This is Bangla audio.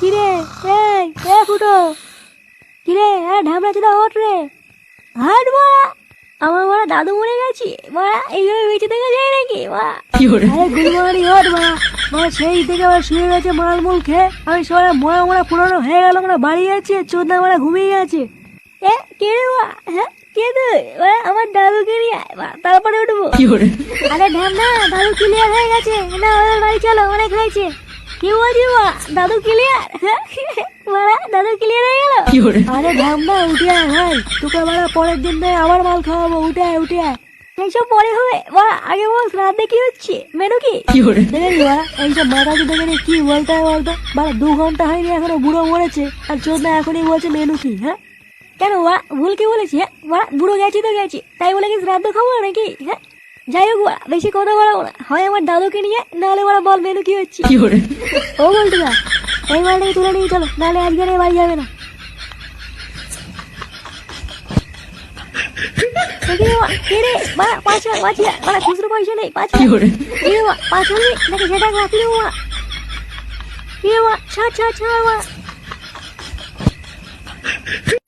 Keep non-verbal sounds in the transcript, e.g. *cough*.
কিরে? এই এ ফুটো। কিরে এ ঢামড়া চুদা ওঠ রে। হাট মারা। আমার মারা দাদু মরে গেছি। মারা এইভাবে বেঁচে থেকে যায় নাকি? মা আরে গুলমারি ওঠ মারা। মা সেই থেকে আবার শুয়ে গেছে মালমুল খেয়ে। আমি সবাই মরা মরা পুরনো হয়ে গেল আমরা বাড়ি যাচ্ছি চোদ্দা মারা ঘুমিয়ে গেছে। এ কে রে মা? হ্যাঁ কে তুই? ওরা আমার দাদুকে নিয়ে আয়। মা, তারপরে উঠবো। আরে ঢ্যাম না দাদু ক্লিয়ার হয়ে গেছে। না ওদের বাড়ি চলো অনেক হয়েছে। *laughs* কি বলছি দাদু ক্লিয়ার মারা দাদু ক্লিয়ার হয়ে গেল? আরে ঢ্যাম উঠে আয় ভাই। তোকে মারা পরের দিন আবার মাল খাওয়াবো। উঠে আয় উঠে আয়। এইসব পরে হবে? আগে বল রাতে কি হচ্ছে? মেনু কি? এইসব মাথা কি দেখে কি বলতে হয় বলতো? মারা দু ঘণ্টা হয়নি এখনও বুড়ো মরেছে। আর চোদ্দ এখনই বলছে মেনু কি হ্যাঁ? কেন ওরা ভুল কি বলেছি হ্যাঁ? বুড়ো গেছি তো গেছি। তাই বলে কি শ্রাদ্ধ খাব নাকি হ্যাঁ? যাই হোক বেশি কথা বলাবো না হয় আমার দাদুকে নিয়ে নাহলে ওরা বল মেনু কি হচ্ছে? ও বলতে না এই মালটাকে তুলে নিয়ে চলো নাহলে আজকে আর বাড়ি যাবে না। খুচরো পয়সা নেই, পাঁচ? নাকি সেটা রে বাবা? কি